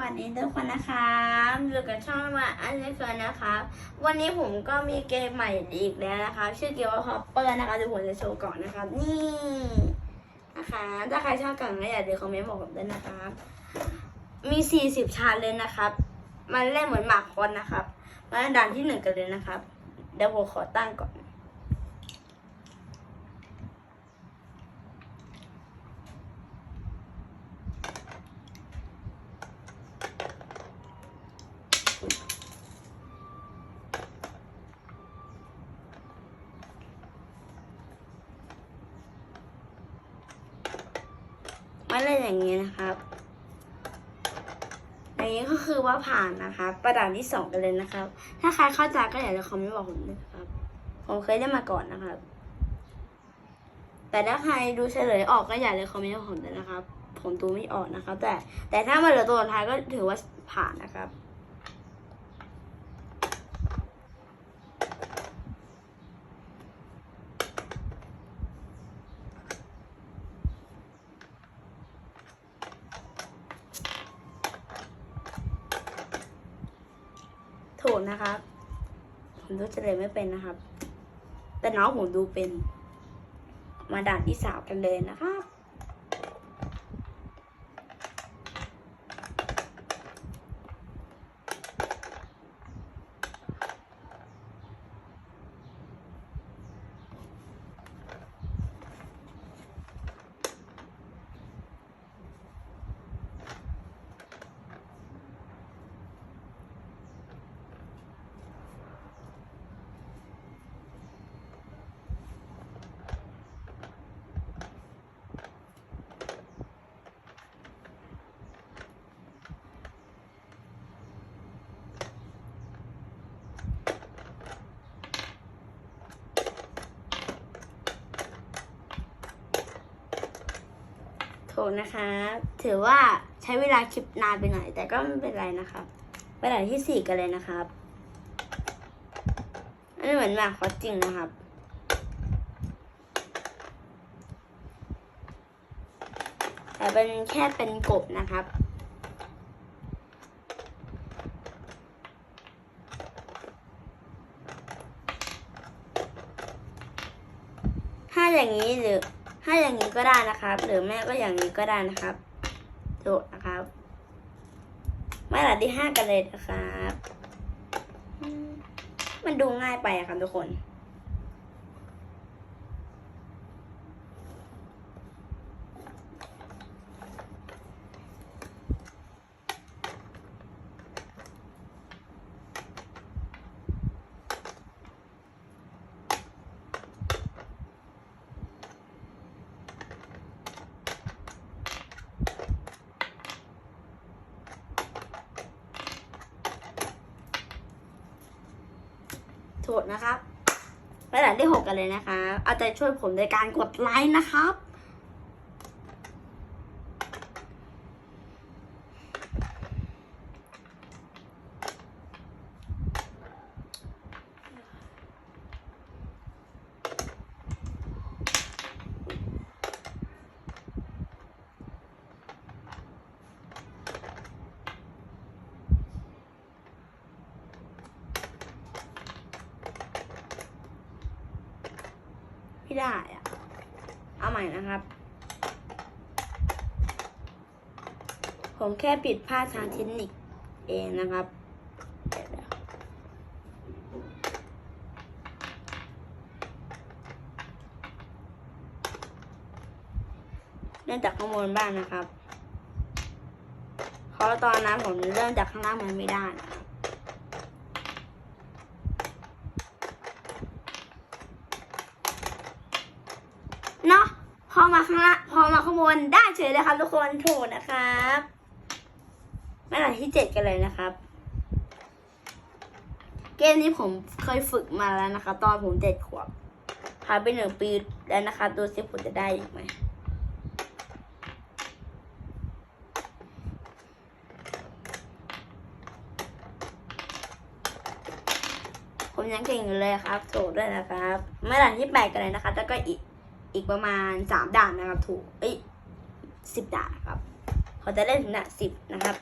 วัสดีทุกคนนะครับอยู่กับช่องมาอันเล็กๆนะครับ วันนี้ผมก็มีเกมใหม่อีกแล้วนะคะชื่อเกมว่าฮอปเปอร์นะคะเดี๋ยวผมจะโชว์ก่อนนะครับ นี่นะคะถ้าใครชอบกันก็อย่าลืมคอมเมนต์บอกผมด้วยนะครับ มี40ชาเลนนะครับ มันเล่นเหมือนหมากคนนะครับมาด่านที่หนึ่งกันเลยนะครับ เดี๋ยวผมขอตั้งก่อน อะไรอย่างเงี้นะครับอย่างนี้ก็คือว่าผ่านนะคะ ประดานที่สองกันเลยนะครับ ถ้าใครเข้าใจก็อย่าลืมคอมเมนต์บอกผมด้วยนะครับ ผมเคยได้มาก่อนนะครับ แต่ถ้าใครดูเฉลยออกก็อย่าลืมคอมเมนต์บอกผมด้วยนะครับ ผมดูไม่ออกนะครับ แต่แต่ถ้ามาเหลือตัวสุดท้ายก็ถือว่าผ่านนะครับ ถูกนะครับ ผมดูเฉลยไม่เป็นนะครับ แต่น้องผมดูเป็น มาด่านที่สาวกันเลยนะครับ ถูกนะคะ ถือว่าใช้เวลาคลิปนานไปหน่อย แต่ก็ไม่เป็นไรนะครับไปด่านที่สี่กันเลยนะครับ อันนี้เหมือนหมากคอจริงนะครับแต่เป็นแค่เป็นกบนะครับถ้าอย่างนี้หรือ ให้อย่างนี้ก็ได้นะครับ หรือแม่ก็อย่างนี้ก็ได้นะครับถูกนะครับมาหลัดที่ห้ากันเลยนะครับ มันดูง่ายไปอะครับทุกคน โจทย์นะครับไปหลักที่หกกันเลยนะคะเอาใจช่วยผมในการกดไลค์นะครับ ไม่ได้อะเอาใหม่นะครับ ผมแค่ผิดพลาดทางเทคนิคเองนะครับเดี๋ยวๆเริ่มจากข้างบนบ้างนะครับเพราะตอนนั้นผมเริ่มจากข้างล่างมันไม่ได้นะครับ เนาะพอ มาข้างล่างพอมาข้างบนได้เฉยเลยครับ ทุกคนถูกนะครับมาหลังที่เจ็ดกันเลยนะครับ เกมนี้ผมเคยฝึกมาแล้วนะครับตอนผมเจ็ดขวบผ่านไปหนึ่งปีแล้วนะครับดูสิผมจะได้อีกไหมผมยังเก่งอยู่เลยครับถูกด้วยนะครับ มาหลังที่แปดกันเลยนะครับแล้วก็อีกีกประมาณสามด่านนะครับ ถูกเอ้ยสิบด่านครับเขาจะเล่นถึงด่านสิบนะครับ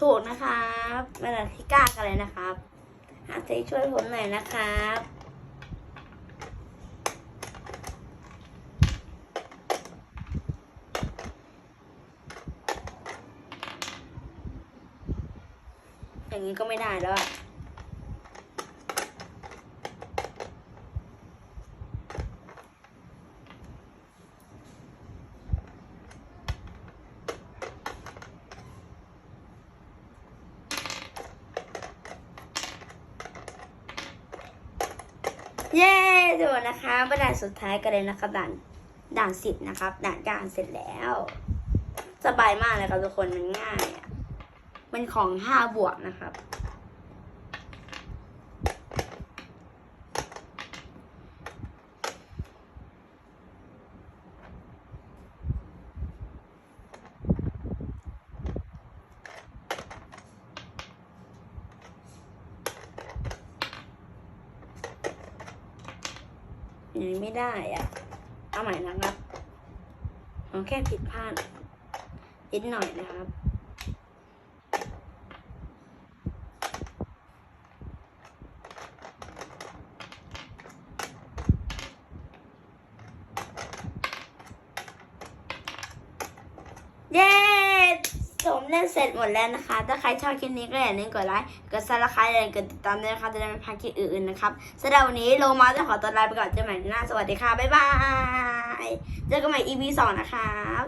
ถูกนะครับมาดาทิก้ากันเลยนะครับหาใจช่วยผมหน่อยนะครับ อย่างนี้ก็ไม่ได้แล้วเย้จบนะคะประดานสุดท้ายกันเลยนะครับด่านด่านสิบนะครับ ด่านการเสร็จแล้ว สบายมากเลยครับทุกคนมันง่ายอะ มันของห้าบวกนะครับอย่างนี้ไม่ได้อะเอาใหม่นะครับผมแค่ผิดพลาดนิดหน่อยนะครับ เย้ผมเล่นเสร็จหมดแล้วนะคะ ถ้าใครชอบคลิปนี้ก็อย่าลืมกดไลค์ กดซับสไครต์กดติดตามด้วยนะคะจะได้ไม่พลาดคลิปอื่นๆนะครับสำหรับวันนี้โลมาจะขอตัวลาไปก่อนเจอกันใหม่ในหน้า สวัสดีค่ะ บ๊ายบาย เจอกันใหม่ EP สองนะครับ